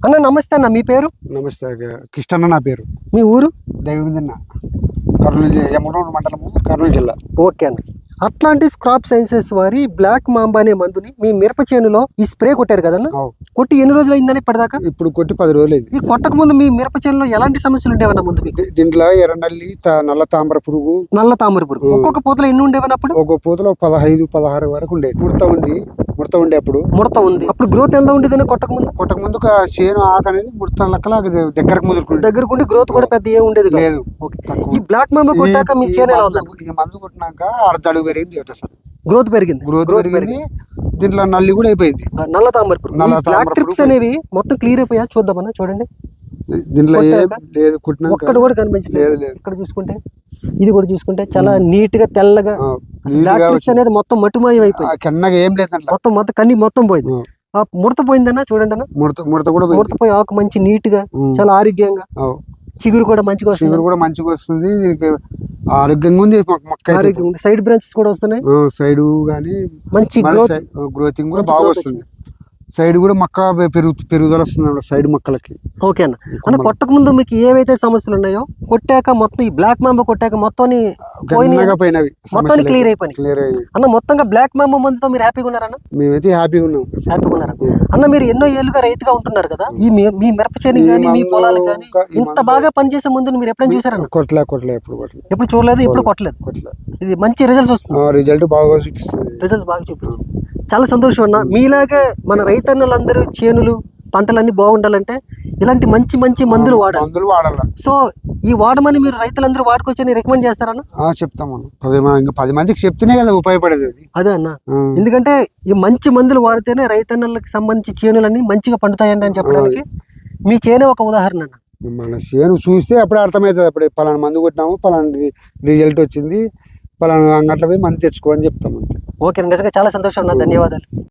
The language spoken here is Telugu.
అన్న నమస్తే అన్న మీ పేరు? నమస్తే కిష్టన్న నా పేరు. మీ ఊరు? దైవమిందన్న కర్నూలు జిల్లా యమనూరు మండలము కర్నూలు జిల్లా. ఓకే అన్న. అట్లాంటిస్ క్రాప్ సైన్సెస్ వారి బ్లాక్ మాంబా అనే మందుని మీ మిరప చేనులో ఈ స్ప్రే కొట్టారు కదన్న. కొట్టి ఎన్ని రోజులు అయిందని ఇప్పటిదాకా? ఇప్పుడు కొట్టి పది రోజులు అయింది ఈ కొట్టక ముందు మీ మిరప చేనులో ఎలాంటి సమస్యలు ఉండేవన్న ముందు దీంట్లో ఎర్రనల్లి నల్ల తామర పురుగు. నల్ల తామర పురుగు. ఒక్కొక్క పూతలో ఎన్ని ఉండేవన్న అప్పుడు ఒక పూతలో పదహైదు పదహారు వరకు ఉండేది. ముడత ఉంది. ముడత ఉండే అప్పుడు ముడత ఉంది. అప్పుడు గ్రోత్ ఎంత ఉండేదని కొట్టక ముందు? కొట్టక ముందు ఒక చేను ఆకు అనేది ముడత లెక్కల దగ్గరకు ముదురుకుంది దగ్గరకు ఉండి గ్రోత్ కూడా పెద్ద ఏ ఉండేది. లేదు. ఈ బ్లాక్ మాంబా కొట్టాక మీ చేను ఎలా మందు- ఉందండి? ఈ మందు కొట్టినాక అర్ధ అడుగు పెరిగింది సార్. గ్రోత్ పెరిగింది. గ్రోత్ పెరిగింది. దీంట్లో నల్లి కూడా అయిపోయింది. నల్ల ఈ బ్లాక్ ట్రిప్స్. అనేవి మొత్తం క్లియర్ అయిపోయా? చూద్దామన్నా చూడండి. దీంట్లో? లేదు కొట్టినాక ఒక్కడు కూడా కనిపించలేదు లేదు లేదు ఇక్కడ చూసుకుంటే ఇది కూడా చూసుకుంటే చాలా నీట్గా తెల్లగా. అనేది మొత్తం మట్టుమాయం అయిపోయింది ఏం లేదు మొత్తం మొత్తం కన్ని మొత్తం పోయింది ఆ. ముడత పోయిందన్న చూడండి అన్న ముడత ముడత కూడా. ముడత పోయి ఆకు మంచి నీట్గా. చాలా ఆరోగ్యంగా. చిగురు కూడా మంచిగా వస్తుంది షుగర్ కూడా మంచిగా వస్తుంది ఆరోగ్యంగా ఉంది మొక్క-. ఆరోగ్యం సైడ్ బ్రాంచెస్ కూడా వస్తున్నాయి సైడ్ కానీ మంచి గ్రోత్ గ్రోతింగ్ కూడా బాగా వస్తుంది సైడ్ కూడా మొక్క పెరుగు పెరుగుదల వస్తుంది సైడ్ మొక్కలకి. ఓకే అన్న. అన్న కొమ్మలు. కొట్టక ముందు మీకు ఏవైతే సమస్యలు ఉన్నాయో కొట్టాక మొత్తం ఈ బ్లాక్ మాంబ కొట్టాక మొత్తం పోయినవి మొత్తాన్ని క్లియర్ అయిపోయినాయి. క్లియర్ అయ్యి అన్న మొత్తంగా బ్లాక్ మాంబ మందుతో మీరు హ్యాపీగా ఉన్నారన్న మేమైతే హ్యాపీగా ఉన్నాం. హ్యాపీగా ఉన్నారా. అన్న మీరు ఎన్నో ఏళ్ళుగా రైతుగా ఉంటున్నారు కదా ఈ మీ మిరప చేను కానీ మీ పొలాలు కానీ ఇంత బాగా పనిచేసే ముందు మీరు ఎప్పుడైనా చూసారన్న కొట్లే కొట్లే ఎప్పుడు కొట్లే ఎప్పుడు చూడలేదు ఎప్పుడు కొట్టలేదు. ఇది మంచి రిజల్ట్స్ వస్తుంది. రిజల్ట్ బాగా చూపిస్తుంది. రిజల్ట్స్ బాగా చూపిస్తుంది. చాలా సంతోషం అన్న. మీలాగే మన రైతన్నలందరూ చేనులు పంటలన్నీ బాగుండాలంటే ఇలాంటి మంచి మంచి మందులు వాడాలి. మందులు వాడాల? సో ఈ వాడమని మీరు రైతులందరూ వాడుకోవచ్చని రికమెండ్ చేస్తారన్న ఆ, చెప్తాం మనం పది ఇంకా పది మందికి చెప్తేనే కదా ఉపయోగపడేది అది. అన్న. ఎందుకంటే ఈ మంచి మందులు వాడితేనే రైతన్నలకు సంబంధించి చేనులన్నీ మంచిగా పండుతాయండి అని చెప్పడానికి మీ చేనే ఒక ఉదాహరణ అన్న. మన చేను చూస్తే అప్పుడు అర్థమవుతుంది. అప్పుడు పలానా మందు కొట్టినాము పలానా రిజల్ట్ వచ్చింది పలానా అంగట్లో పోయి మందు తెచ్చుకో అని చెప్తాం అంతే. ఓకే నిజంగా చాలా సంతోషం అన్న. ధన్యవాదాలు.